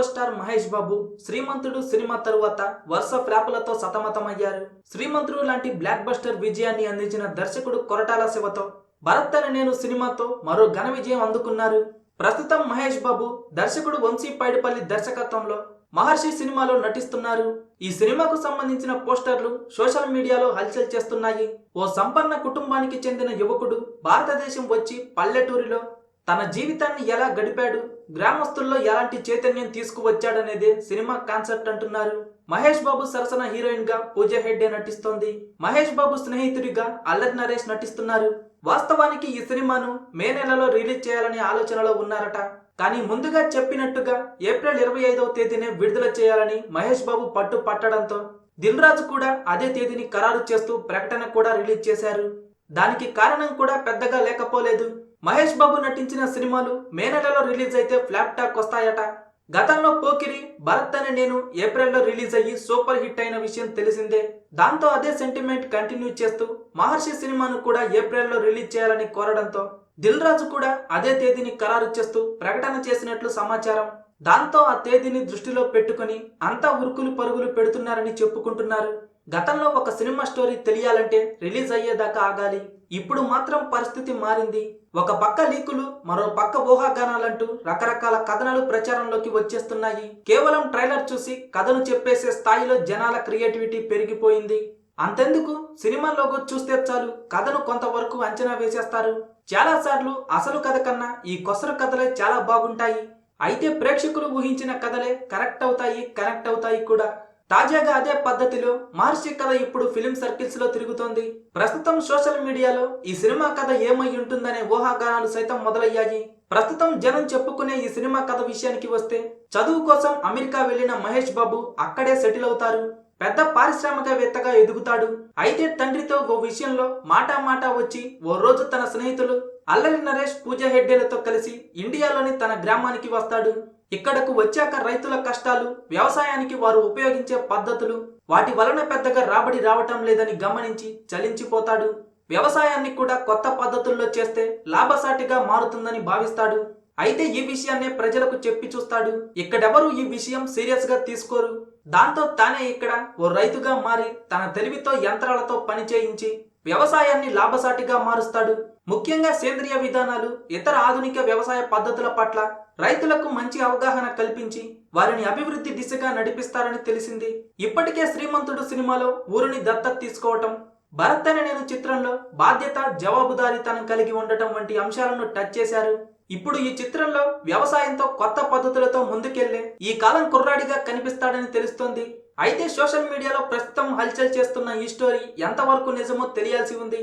Star Mahesh Babu Srimanthudu cinema తరువాత వరుస ఫ్లాపులతో సతమతమయ్యారు. శ్రీమంతుడు లాంటి బ్లాక్ బస్టర్ విజయాన్ని అందించిన దర్శకుడు కొరటాల శివతో భరత్ అనే నేను సినిమాతో మరో ఘన విజయం అందుకున్నారు. ప్రస్తుతం మహేష్ బాబు దర్శకుడు వంశీ పైడిపల్లి దర్శకత్వంలో మహర్షి సినిమాలో నటిస్తున్నారు. ఈ సినిమాకు సంబంధించిన పోస్టర్లు సోషల్ మీడియాలో హల్చల్ చేస్తున్నాయి. ఓ సంపన్న కుటుంబానికి చెందిన యువకుడు భారతదేశం వచ్చి పల్లెటూరిలో తన జీవితాన్ని ఎలా గడిపాడు? గ్రామస్తుల్లో ఎలాంటి చైతన్యం తీసుకువచ్చాడనేదే సినిమా కాన్సెప్ట్ అంటున్నారు. మహేష్ బాబు సరసన హీరోయిన్గా పూజ హెడ్డే నటిస్తోంది. మహేష్ బాబు స్నేహితుడిగా అల్లరి నరేష్ నటిస్తున్నారు. వాస్తవానికి ఈ సినిమాను మే నెలలో రిలీజ్ చేయాలనే ఆలోచనలో ఉన్నారట. కానీ ముందుగా చెప్పినట్టుగా ఏప్రిల్ ఇరవై ఐదవ తేదీనే విడుదల చేయాలని మహేష్ బాబు పట్టు పట్టడంతో దిల్ రాజు కూడా అదే తేదీని ఖరారు చేస్తూ ప్రకటన కూడా రిలీజ్ చేశారు. దానికి కారణం కూడా పెద్దగా లేకపోలేదు. మహేష్ బాబు నటించిన సినిమాలు మే నెలలో రిలీజ్ అయితే ఫ్లాప్ టాక్ వస్తాయట. గతంలో పోకిరి భరత్ అనే నేను ఏప్రిల్లో రిలీజ్ అయ్యి సూపర్ హిట్ అయిన విషయం తెలిసిందే. దాంతో అదే సెంటిమెంట్ కంటిన్యూ చేస్తూ మహర్షి సినిమాను కూడా ఏప్రిల్లో రిలీజ్ చేయాలని కోరడంతో దిల్ రాజు కూడా అదే తేదీని ఖరారు చేస్తూ ప్రకటన చేసినట్లు సమాచారం. దాంతో ఆ తేదీని దృష్టిలో పెట్టుకుని అంతా ఉరుకులు పరుగులు పెడుతున్నారని చెప్పుకుంటున్నారు. గతంలో ఒక సినిమా స్టోరీ తెలియాలంటే రిలీజ్ అయ్యేదాకా ఆగాలి. ఇప్పుడు మాత్రం పరిస్థితి మారింది. ఒక పక్క లీకులు మరో పక్క ఊహాగానాలంటూ రకరకాల కథనాలు ప్రచారంలోకి వచ్చేస్తున్నాయి. కేవలం ట్రైలర్ చూసి కథను చెప్పేసే స్థాయిలో జనాల క్రియేటివిటీ పెరిగిపోయింది. అంతెందుకు? సినిమా లోగో చూస్తే చాలు. కథను కొంతవరకు అంచనా వేసేస్తారు. చాలా సార్లు అసలు కథ కన్నా ఈ కొసరు కథలే చాలా బాగుంటాయి. అయితే ప్రేక్షకులు ఊహించిన కథలే కరెక్ట్ అవుతాయి కనెక్ట్ అవుతాయి కూడా. తాజాగా అదే పద్ధతిలో మహర్షి కథ ఇప్పుడు ఫిలిం సర్కిల్స్లో తిరుగుతోంది. ప్రస్తుతం సోషల్ మీడియాలో ఈ సినిమా కథ ఏమై ఉంటుందనే ఊహాగానాలు సైతం మొదలయ్యాయి. ప్రస్తుతం జనం చెప్పుకునే ఈ సినిమా కథ విషయానికి వస్తే చదువు కోసం అమెరికా వెళ్ళిన మహేష్ బాబు అక్కడే సెటిల్ అవుతారు. పెద్ద పారిశ్రామికవేత్తగా ఎదుగుతాడు. అయితే తండ్రితో ఓ విషయంలో మాటా మాటా వచ్చి ఓ రోజు తన స్నేహితులు అల్లరి నరేష్ పూజ హెడ్డేలతో కలిసి ఇండియాలోని తన గ్రామానికి వస్తాడు. ఇక్కడకు వచ్చాక రైతుల కష్టాలు వ్యవసాయానికి వారు ఉపయోగించే పద్ధతులు వాటి వలన పెద్దగా రాబడి రావటం లేదని గమనించి చలించిపోతాడు. వ్యవసాయాన్ని కూడా కొత్త పద్ధతుల్లో చేస్తే లాభసాటిగా మారుతుందని భావిస్తాడు. అయితే ఈ విషయాన్నే ప్రజలకు చెప్పి చూస్తాడు. ఇక్కడెవరు ఈ విషయం సీరియస్గా తీసుకోరు. దాంతో తానే ఇక్కడ ఓ రైతుగా మారి తన తెలివితో యంత్రాలతో పని చేయించి వ్యవసాయాన్ని లాభసాటిగా మారుస్తాడు. ముఖ్యంగా సేంద్రియ విధానాలు ఇతర ఆధునిక వ్యవసాయ పద్ధతుల పట్ల రైతులకు మంచి అవగాహన కల్పించి వారిని అభివృద్ధి దిశగా నడిపిస్తారని తెలిసింది. ఇప్పటికే శ్రీమంతుడు సినిమాలో ఊరిని దత్తత తీసుకోవటం భరత్ అనే నేను చిత్రంలో బాధ్యత జవాబుదారీతనం కలిగి ఉండటం వంటి అంశాలను టచ్ చేశారు. ఇప్పుడు ఈ చిత్రంలో వ్యవసాయంతో కొత్త పద్ధతులతో ముందుకెళ్ళే ఈ కాలం కుర్రాడిగా కనిపిస్తాడని తెలుస్తోంది. అయితే సోషల్ మీడియాలో ప్రస్తుతం హల్చల్ చేస్తున్న ఈ స్టోరీ ఎంతవరకు నిజమో తెలియాల్సి ఉంది.